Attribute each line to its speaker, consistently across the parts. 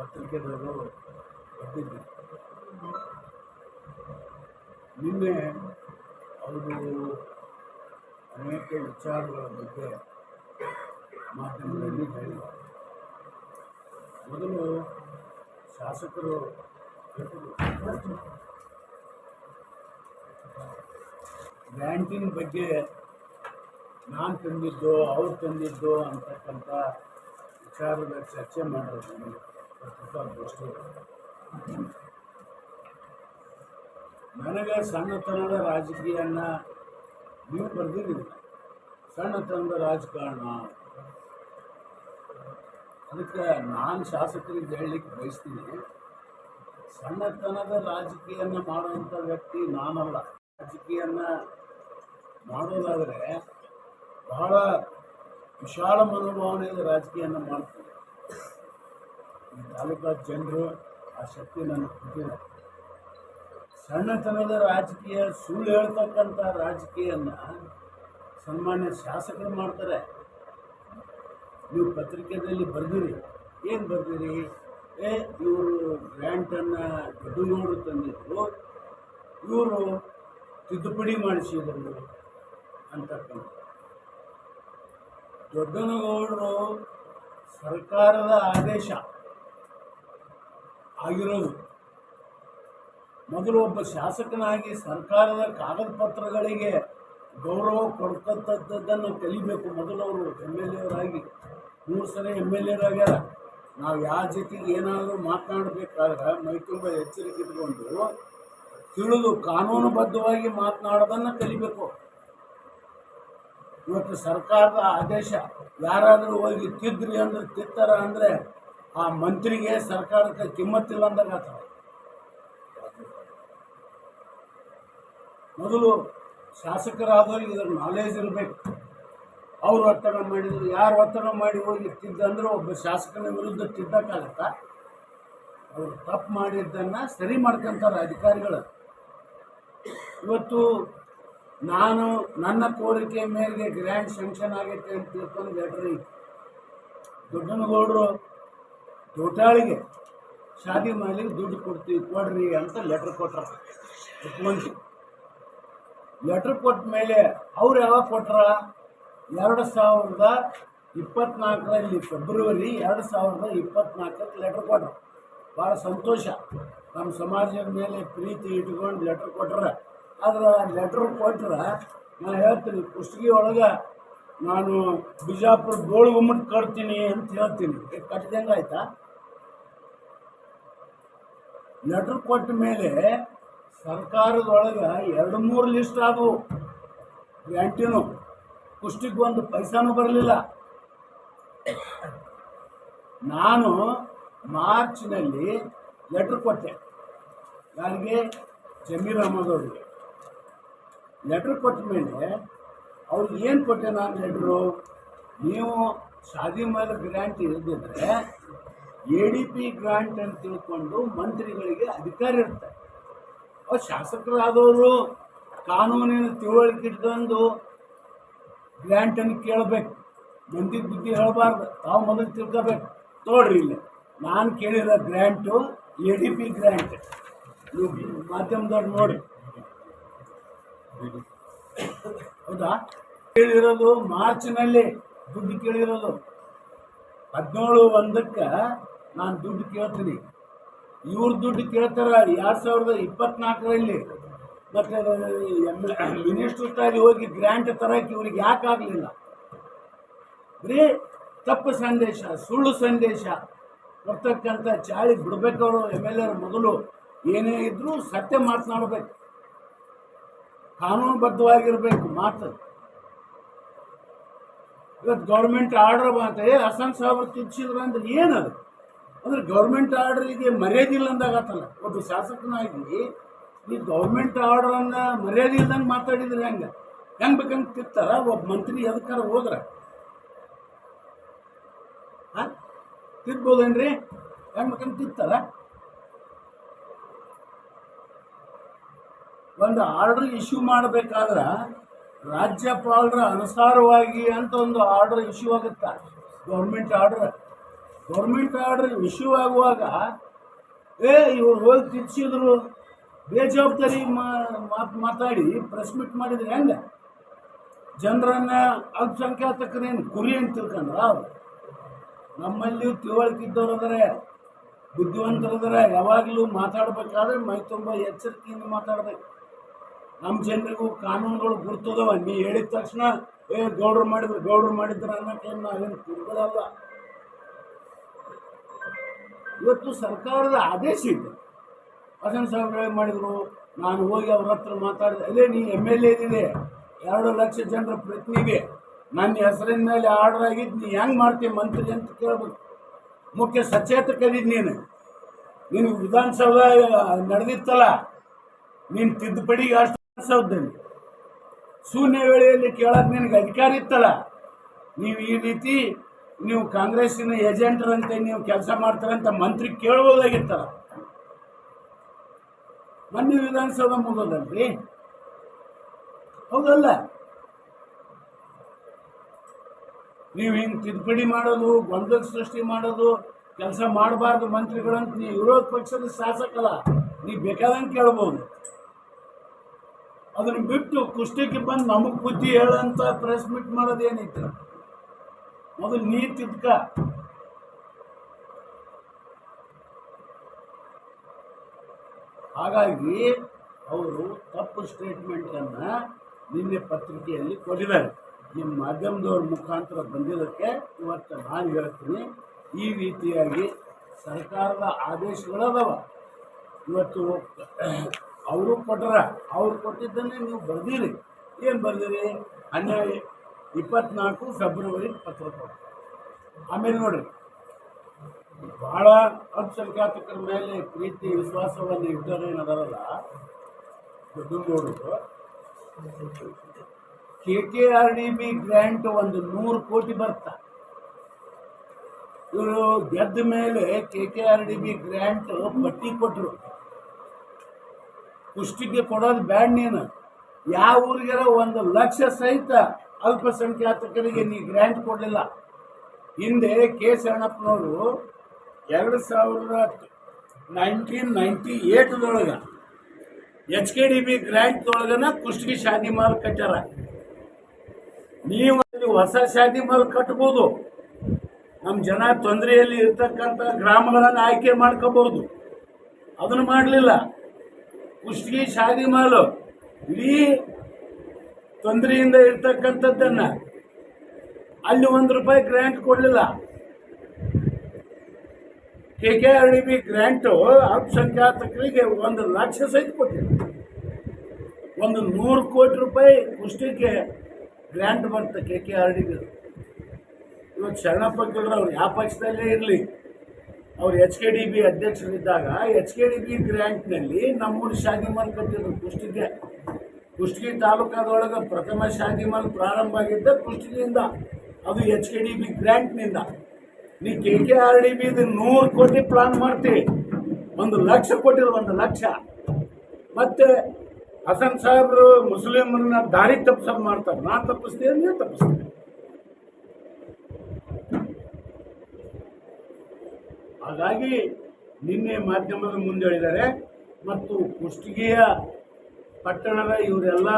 Speaker 1: ಪತ್ರಿಕೆದವರು ಬಂದಿದ್ದರು ನಿನ್ನೆ ಅವರು ಅನೇಕ ವಿಚಾರಗಳ ಬಗ್ಗೆ ಮಾಧ್ಯಮದಲ್ಲಿ ಹೇಳಿದ್ದಾರೆ ಮೊದಲು ಶಾಸಕರು ಬ್ಯಾಂಕಿನ ಬಗ್ಗೆ ನಾನು ತಂದಿದ್ದು, ಅವ್ರು ತಂದಿದ್ದು ಅಂತಕ್ಕಂಥ ವಿಚಾರದ ಚರ್ಚೆ ಮಾಡೋದು ನನಗೆ ಸಣ್ಣತನದ ರಾಜಕೀಯನ ನೀವು ಬರೆದಿದ್ದೀರಿ. ಸಣ್ಣತನದ ರಾಜಕಾರಣ. ಅದಕ್ಕೆ ನಾನು ಶಾಸಕರಿಗೆ ಹೇಳಲಿಕ್ಕೆ ಬಯಸ್ತೀನಿ. ಸಣ್ಣತನದ ರಾಜಕೀಯನ ಮಾಡುವಂಥ ವ್ಯಕ್ತಿ ನಾನಲ್ಲ. ರಾಜಕೀಯನ ಮಾಡೋದಾದರೆ ಬಹಳ ವಿಶಾಲ ಮನೋಭಾವನೆಯಿಂದ ರಾಜಕೀಯನ ಮಾಡ್ತೀನಿ. ಈ ತಾಲೂಕಾ ಜನರು ಆ ಶಕ್ತಿ ನನಗೆ ಸಣ್ಣ ಸಣ್ಣತನದ ರಾಜಕೀಯ ಸುಳ್ಳು ಹೇಳ್ತಕ್ಕಂಥ ರಾಜಕೀಯನ ಸನ್ಮಾನ್ಯ ಶಾಸಕರು ಮಾಡ್ತಾರೆ. ನೀವು ಪತ್ರಿಕೆಯಲ್ಲಿ ಬರ್ದಿರಿ. ಏನು ಬರ್ದಿರಿ? ಏ, ಇವರು ಗ್ರ್ಯಾಂಟನ್ನು ದೊಡ್ಡಗೌಡರು ತಂದಿದ್ರು. ಇವರು ತಿದ್ದುಪಡಿ ಮಾಡಿಸಿದರು ಅಂತಕ್ಕಂಥ ದೊಡ್ಡನಗೌಡರು ಸರ್ಕಾರದ ಆದೇಶ ಆಗಿರೋದು. ಮೊದಲು ಒಬ್ಬ ಶಾಸಕನಾಗಿ ಸರ್ಕಾರದ ಕಾಗದ ಪತ್ರಗಳಿಗೆ ಗೌರವ ಕೊಡ್ತಕ್ಕಂಥದ್ದನ್ನು ಕಲಿಬೇಕು. ಮೊದಲು ಅವರು ಎಂ ಎಲ್ ಎವರಾಗಿ ಮೂರು ಸಲ ಎಂ ಎಲ್ ಎರಾಗ್ಯಾರ ನಾವು ಯಾವ ಜೊತೆಗೆ ಏನಾದರೂ ಮಾತನಾಡಬೇಕಾದ್ರೆ ಮೈತುಂಬ ಎಚ್ಚರಿಕೆ ಇಟ್ಕೊಂಡು ತಿಳಿದು ಕಾನೂನುಬದ್ಧವಾಗಿ ಮಾತನಾಡೋದನ್ನು ಕಲಿಬೇಕು. ಇವತ್ತು ಸರ್ಕಾರದ ಆದೇಶ, ಯಾರಾದರೂ ಹೋಗಿ ತಿದ್ರಿ ಅಂದ್ರೆ, ತಿತ್ತಾರ ಅಂದರೆ ಆ ಮಂತ್ರಿಗೆ ಸರ್ಕಾರಕ್ಕೆ ಕಿಮ್ಮತ್ತಿಲ್ಲ ಅಂದಾಗ ಮೊದಲು ಶಾಸಕರಾದವ್ರಿಗೆ ಇದ್ರ ನಾಲೇಜ್ ಇರಬೇಕು. ಅವ್ರು ಒತ್ತಡ ಮಾಡಿದ್ರು, ಯಾರು ಒತ್ತಡ ಮಾಡಿ ಹೋಗಿ ತಿದ್ದಂದ್ರೆ ಒಬ್ಬ ಶಾಸಕನ ವಿರುದ್ಧ ತಿದ್ದಕ್ಕಾಗತ್ತಾ? ಅವರು ತಪ್ಪು ಮಾಡಿದ್ದನ್ನು ಸರಿ ಮಾಡ್ಕೊಂತಾರೆ ಅಧಿಕಾರಿಗಳು. ಇವತ್ತು ನಾನು ನನ್ನ ಕೋರಿಕೆ ಮೇರೆಗೆ ಗ್ರ್ಯಾಂಡ್ ಸ್ಯಾಂಕ್ಷನ್ ಆಗೈತೆ ಅಂತ ತಿಳ್ಕೊಂಡು ಲೆಟ್ರಿ ದೊಡ್ಡನಗೌಡರು ತೋಟಾಳಿಗೆ ಶಾದಿ ಮಾಡ್ಲಿಕ್ಕೆ ದುಡ್ಡು ಕೊಡ್ತೀವಿ, ಕೊಡ್ರಿ ಅಂತ ಲೆಟ್ರ್ ಕೊಟ್ರ. ಮುಖ್ಯಮಂತ್ರಿ. ಲೆಟ್ರ್ ಕೊಟ್ಟ ಮೇಲೆ ಅವ್ರು ಯಾವಾಗ ಕೊಟ್ರ? ಎರಡು ಸಾವಿರದ ಇಪ್ಪತ್ನಾಲ್ಕರಲ್ಲಿ ಫೆಬ್ರವರಿ ಎರಡು ಸಾವಿರದ ಇಪ್ಪತ್ನಾಲ್ಕಕ್ಕೆ ಲೆಟ್ರ್ ಕೊಟ್ರು. ಭಾಳ ಸಂತೋಷ. ನಮ್ಮ ಸಮಾಜದ ಮೇಲೆ ಪ್ರೀತಿ ಇಟ್ಕೊಂಡು ಲೆಟ್ರ್ ಕೊಟ್ರ. ಆದ್ರೆ ಲೆಟ್ರ್ ಕೊಟ್ರೆ ನಾನು ಹೇಳ್ತೀನಿ, ಕುಷ್ಟಗಿ ಒಳಗೆ ನಾನು ಬಿಜಾಪುರ ಗೋಳು ಗುಮ್ಮಟ್ ಕಟ್ತೀನಿ ಅಂತ ಹೇಳ್ತೀನಿ. ಕಟ್ಟಿದಂಗೆ ಆಯ್ತಾ? ಲೆಟ್ರ್ ಕೊಟ್ಟ ಮೇಲೆ ಸರ್ಕಾರದೊಳಗೆ ಎರಡು ಮೂರು ಲಿಸ್ಟ್ ಆದವು. ಗ್ಯಾಂಟಿನೂ ಕುಷ್ಟಿಗೆ ಒಂದು ಪೈಸಾನು ಬರಲಿಲ್ಲ. ನಾನು ಮಾರ್ಚ್ನಲ್ಲಿ ಲೆಟ್ರ್ ಕೊಟ್ಟೆ. ನನಗೆ ಜಮೀರ್ ಅಹಮದ್ ಅವರಿಗೆ. ಲೆಟ್ರ್ ಕೊಟ್ಟ ಮೇಲೆ ಅವ್ರಿಗೆ ಏನು ಕೊಟ್ಟೆ ನಾನು ಹೇಳಿದ್ರು, ನೀವು ಶಾದಿ ಮೇಲೆ ಗ್ರ್ಯಾಂಟ್ ಇರದಿದ್ರೆ ಎ ಡಿ ಪಿ ಗ್ರಾಂಟ್ ಅಂತ ತಿಳ್ಕೊಂಡು ಮಂತ್ರಿಗಳಿಗೆ ಅಧಿಕಾರ ಇರ್ತಾರೆ ಅವ್ರು ಶಾಸಕರಾದವರು ಕಾನೂನಿನ ತಿಳುವಳಿಕೆ ಇಟ್ಕೊಂಡು ಗ್ರ್ಯಾಂಟನ್ನು ಕೇಳಬೇಕು. ಮಂದಿ ಬುದ್ಧಿ ಹೇಳಬಾರ್ದು. ತಾವು ಮೊದಲು ತಿಳ್ಕೋಬೇಕು. ನೋಡ್ರಿ ಇಲ್ಲಿ. ನಾನು ಕೇಳಿರೋ grant A D P grant ನೀವು ಮಾಧ್ಯಮದವ್ರು ನೋಡಿ. ಹೌದಾ? ಕೇಳಿರೋದು ಮಾರ್ಚ್ನಲ್ಲಿ, ದುಡ್ಡು ಕೇಳಿರೋದು. ಹದಿನೇಳು ಒಂದಕ್ಕೆ ನಾನು ದುಡ್ಡು ಕೇಳ್ತೀನಿ. ಇವ್ರ ದುಡ್ಡು ಕೇಳ್ತಾರ ಎರಡು ಸಾವಿರದ ಇಪ್ಪತ್ನಾಲ್ಕರಲ್ಲಿ. ಮತ್ತೆ ಮಿನಿಸ್ಟರ್ ಮಿನಿಸ್ಟ್ರ್ ಹೋಗಿ ಗ್ರ್ಯಾಂಟ್ ತರಕ್ಕೆ ಇವ್ರಿಗೆ ಯಾಕೆ ಆಗಲಿಲ್ಲ? ಬರೀ ತಪ್ಪು ಸಂದೇಶ, ಸುಳ್ಳು ಸಂದೇಶ. ಕೊಡ್ತಕ್ಕಂಥ ಚಾಳಿ ಬಿಡ್ಬೇಕವರು ಎಂ ಎಲ್ ಎರ್ ಮೊದಲು. ಏನೇ ಇದ್ರೂ ಸತ್ಯ ಮಾತನಾಡಬೇಕು. ಕಾನೂನುಬದ್ಧವಾಗಿರ್ಬೇಕು ಮಾತು. ಇವತ್ತು ಗೌರ್ಮೆಂಟ್ ಆರ್ಡರ್ ಮಾತ ಹಸನ್ ಸಾಹೇಬ್ರು ತಿನ್ಸಿದ್ರು ಅಂದ್ರೆ ಏನದು? ಅಂದ್ರೆ ಗೌರ್ಮೆಂಟ್ ಆರ್ಡ್ರಿಗೆ ಮರ್ಯಾದಿಲ್ಲ ಅಂದಾಗತ್ತಲ್ಲ ಒಬ್ಬ ಶಾಸಕನಾಗಿ, ಈ ಗೌರ್ಮೆಂಟ್ ಆರ್ಡ್ರನ್ನು ಮರ್ಯಾದೆ ಇಲ್ದಂಗೆ ಮಾತಾಡಿದ್ರೆ ಹೆಂಗೆ? ಹೆಂಗೆ ಬೇಕಂತ ತಿರ್ತಾರ ಒಬ್ಬ ಮಂತ್ರಿ ಅದಕ್ಕಾರ ಹೋದ್ರ? ಹಾಂ? ತಿರ್ಬೋದೇನ್ರಿ ಹೆಂಗೆ ಬೇಕಂತ ತಿರ್ತಾರ ಒಂದು ಆರ್ಡರ್ ಇಶ್ಯೂ ಮಾಡಬೇಕಾದ್ರೆ ರಾಜ್ಯಪಾಲರ ಅನುಸಾರವಾಗಿ ಅಂತ ಒಂದು ಆರ್ಡರ್ ಇಶ್ಯೂ ಆಗುತ್ತಾ. Government order government order issue ಆಗುವಾಗ, ಏ, ಇವ್ರು ಹೋಗಿ ತಿರ್ಸಿದ್ರು. ಬೇಜವಾಬ್ದಾರಿ ಮಾತು, ಮಾತಾಡಿ ಪ್ರೆಸ್ ಮೀಟ್ ಮಾಡಿದ್ರೆ ಹೆಂಗೆ? ಜನರನ್ನ ಅಲ್ಪಸಂಖ್ಯಾತಕ್ಕನೇನು ಗುರಿ ಅಂತ ತಿಳ್ಕೊಂಡ್ರ ಅವ್ರು. ನಮ್ಮಲ್ಲಿ ತಿಳುವಳಿಕೆ ಇದ್ದವ್ರು ಅದಾರೆ, ಯಾವಾಗಲೂ ಮಾತಾಡಬೇಕಾದ್ರೆ ಮೈ ತುಂಬ ಎಚ್ಚರಿಕೆಯಿಂದ ಮಾತಾಡ್ಬೇಕು. ನಮ್ಮ ಜನರಿಗೂ ಕಾನೂನುಗಳು ಗುರ್ತದವ. ನೀ ಹೇಳಿದ ತಕ್ಷಣ, ಏ, ಗೌಡ್ರು ಮಾಡಿದ್ರು ಗೌಡ್ರು ಮಾಡಿದ್ರು ಅನ್ನೋಕೆ ನಾವೇನು ಕುರುಗಳಲ್ಲ ಇವತ್ತು ಸರ್ಕಾರದ ಆದೇಶ ಇದೆ. ಹಸನ್ ಸಾಹೇಬ್ರು ಮಾಡಿದ್ರು? ನಾನು ಹೋಗಿ ಅವ್ರ ಹತ್ರ ಮಾತಾಡಿದೆ. ಅಲ್ಲೇ ನೀ ಎಂ ಎಲ್ ಎ ಇದೆ ಎರಡು ಲಕ್ಷ ಜನರ ಪ್ರತಿನಿಧಿ. ನನ್ನ ಹೆಸರಿನ ಮೇಲೆ ಆರ್ಡರ್ ಆಗಿದ್ದು ನೀ ಹೆಂಗೆ ಮಾಡ್ತೀಯ ಮಂತ್ರಿ ಅಂತ ಕೇಳ್ಬೇಕು. ಮುಖ್ಯ ಸಚೇತಕದಿದ್ದು ನೀನು. ನೀನು ವಿಧಾನಸೌಧ ನಡೆದಿತ್ತಲ್ಲ, ನೀನು ತಿದ್ದುಪಡಿಗೆ ಅಷ್ಟು ವಿಧಾನಸೌಧದಲ್ಲಿ ಶೂನ್ಯ ವೇಳೆಯಲ್ಲಿ ಕೇಳೋದು ನಿನಗೆ ಅಧಿಕಾರ ಇತ್ತಲ್ಲ? ನೀವು ಈ ರೀತಿ ನೀವು ಕಾಂಗ್ರೆಸ್ಸಿನ ಏಜೆಂಟ್ರಂತೆ ನೀವು ಕೆಲಸ ಮಾಡ್ತಾರಂತ ಮಂತ್ರಿ ಕೇಳ್ಬೋದಾಗಿತ್ತಲ್ಲ? ಮೊನ್ನೆ ವಿಧಾನಸೌಧ ಮುಗೋದಲ್ರಿ ಹೌದಲ್ಲ? ನೀವು ಹಿಂಗೆ ತಿದ್ದುಪಡಿ ಮಾಡೋದು, ಗೊಂದಲ ಸೃಷ್ಟಿ ಮಾಡೋದು, ಕೆಲಸ ಮಾಡಬಾರ್ದು ಮಂತ್ರಿಗಳಂತ ನೀವು ವಿರೋಧ ಪಕ್ಷದ ಶಾಸಕಲ್ಲ, ನೀವು ಬೇಕಾದಂಗೆ ಕೇಳ್ಬೋದು. ಅದನ್ನ ಬಿಟ್ಟು ಕುಷ್ಟಕ್ಕೆ ಬಂದು ನಮಗೆ ಬುದ್ಧಿ ಹೇಳಂತ ಪ್ರೆಸ್ ಮೀಟ್ ಮಾಡೋದೇನೈತೆ ಮೊದಲು ನೀ ತಿದ್ಕ ಹಾಗಾಗಿ ಅವರು ತಪ್ಪು ಸ್ಟೇಟ್ಮೆಂಟನ್ನು ನಿನ್ನೆ ಪತ್ರಿಕೆಯಲ್ಲಿ ಕೊಟ್ಟಿದ್ದಾರೆ. ನಿಮ್ಮ ಮಾಧ್ಯಮದವ್ರ ಮುಖಾಂತರ ಬಂದಿದ್ದಕ್ಕೆ ಇವತ್ತು ನಾನು ಹೇಳ್ತೀನಿ, ಈ ರೀತಿಯಾಗಿ ಸರ್ಕಾರದ ಆದೇಶಗಳದಾವ ಇವತ್ತು ಅವರು ಕೊಟ್ಟರ ಅವ್ರು ಕೊಟ್ಟಿದ್ದನ್ನೇ ನೀವು ಬರ್ದಿರಿ. ಏನು ಬರ್ದಿರಿ? ಹನ್ನೆರಡು, ಇಪ್ಪತ್ನಾಲ್ಕು ಫೆಬ್ರವರಿ ಪತ್ರ ಕೊಟ್ಟು ಆಮೇಲೆ ನೋಡಿರಿ. ಭಾಳ ಅಲ್ಪಸಂಖ್ಯಾತಕರ ಮೇಲೆ ಪ್ರೀತಿ, ವಿಶ್ವಾಸವನ್ನು ಇಟ್ಟರೆ ಏನದಾರಲ್ಲ? ದೊಡ್ಡಗೌಡರು K K R D B grant ಒಂದು ನೂರು ಕೋಟಿ ಬರ್ತಾ. ಇವರು ಗೆದ್ದ ಮೇಲೆ K K R D B grant ಪಟ್ಟಿ ಕೊಟ್ಟರು ಕುಷ್ಟಿಗೆ ಕೊಡೋದು ಬ್ಯಾಡ್ ನೀನು. ಯಾವ ಊರಿಗೆ ಒಂದು ಲಕ್ಷ ಸಹಿತ ಅಲ್ಪಸಂಖ್ಯಾತಕರಿಗೆ ನೀ ಗ್ರ್ಯಾಂಟ್ ಕೊಡಲಿಲ್ಲ. ಹಿಂದೆ ಕೆ ಶರಣಪ್ಪನವರು ಎರಡು ಸಾವಿರದ ನೈನ್ಟೀನ್ ನೈಂಟಿ ಏಟ್ದೊಳಗೆ ಎಚ್ ಕೆ ಡಿ ಬಿ ಗ್ರ್ಯಾಂಟ್ದೊಳಗನ ಕುಷ್ಟಗಿ ಶಾದಿ ಮಾಲ್ ಕಟ್ಟಾರ ನೀವು ಅಲ್ಲಿ ಹೊಸ ಶಾದಿ ಮಾಲ್ ಕಟ್ಬೋದು. ನಮ್ಮ ಜನ ತೊಂದರೆಯಲ್ಲಿ ಇರ್ತಕ್ಕಂಥ ಗ್ರಾಮಗಳನ್ನು ಆಯ್ಕೆ ಮಾಡ್ಕೋಬಹುದು ಅದನ್ನು ಮಾಡಲಿಲ್ಲ. ಕುಷ್ಟಗಿ ಶಾದಿ ಮಾಲು. ಇಡೀ ತೊಂದರೆಯಿಂದ ಇರ್ತಕ್ಕಂಥದ್ದನ್ನು ಅಲ್ಲಿ ಒಂದು ರೂಪಾಯಿ ಗ್ರ್ಯಾಂಟ್ ಕೊಡಲಿಲ್ಲ. K K R D B grant ಅಲ್ಪಸಂಖ್ಯಾತಕರಿಗೆ ಒಂದು ಲಕ್ಷ ಸಹಿತ ಕೊಟ್ಟಿದೆ. ಒಂದು ನೂರು ಕೋಟಿ ರೂಪಾಯಿ ಕುಷ್ಟಿಗೆ ಗ್ರ್ಯಾಂಟ್ ಬರ್ತದೆ K K R D B ಇವತ್ತು ಶರಣಪ್ಪ ಅವ್ರು ಯಾವ ಪಕ್ಷದಲ್ಲೇ ಇರಲಿ. ಅವ್ರು ಎಚ್ ಕೆ ಡಿ ಬಿ ಅಧ್ಯಕ್ಷರಿದ್ದಾಗ ಎಚ್ ಕೆ ಡಿ ಬಿ ಗ್ರ್ಯಾಂಟ್ನಲ್ಲಿ ನಮ್ಮೂರು ಶಾದಿ ಮಾಲ್ ಕಟ್ಟಿದ್ರು ಕುಷ್ಟಗಿಗೆ ಕುಷ್ಟಗಿ ತಾಲೂಕಾದೊಳಗೆ ಪ್ರಥಮ ಶಾದಿ ಮಾಲ್ ಪ್ರಾರಂಭ ಆಗಿದ್ದ ಕುಷ್ಟಗಿಯಿಂದ, ಅದು ಎಚ್ ಕೆ ಡಿ ಬಿ ಗ್ರ್ಯಾಂಟ್ನಿಂದ ನೀ K K R D B ನೂರು ಕೋಟಿ ಪ್ಲಾನ್ ಮಾಡ್ತೀವಿ ಒಂದು ಲಕ್ಷ ಕೊಟ್ಟಿರು ಒಂದು ಲಕ್ಷ. ಮತ್ತೆ ಹಸನ್ ಸಾಹೇಬ್ರು ಮುಸ್ಲಿಮರನ್ನ ದಾರಿ ತಪ್ಪಿಸೋದು ಮಾಡ್ತಾರೆ. ನಾ ತಪ್ಪಿಸ್ತೀನಿ ನೀವು ತಪ್ಪಿಸ್ತೀನಿ. ಹಾಗಾಗಿ ನಿನ್ನೆ ಮಾಧ್ಯಮದ ಮುಂದೆ ಹೇಳಿದ್ದಾರೆ. ಮತ್ತು ಕುಷ್ಟಗಿಯ ಪಟ್ಟಣದ ಇವರೆಲ್ಲ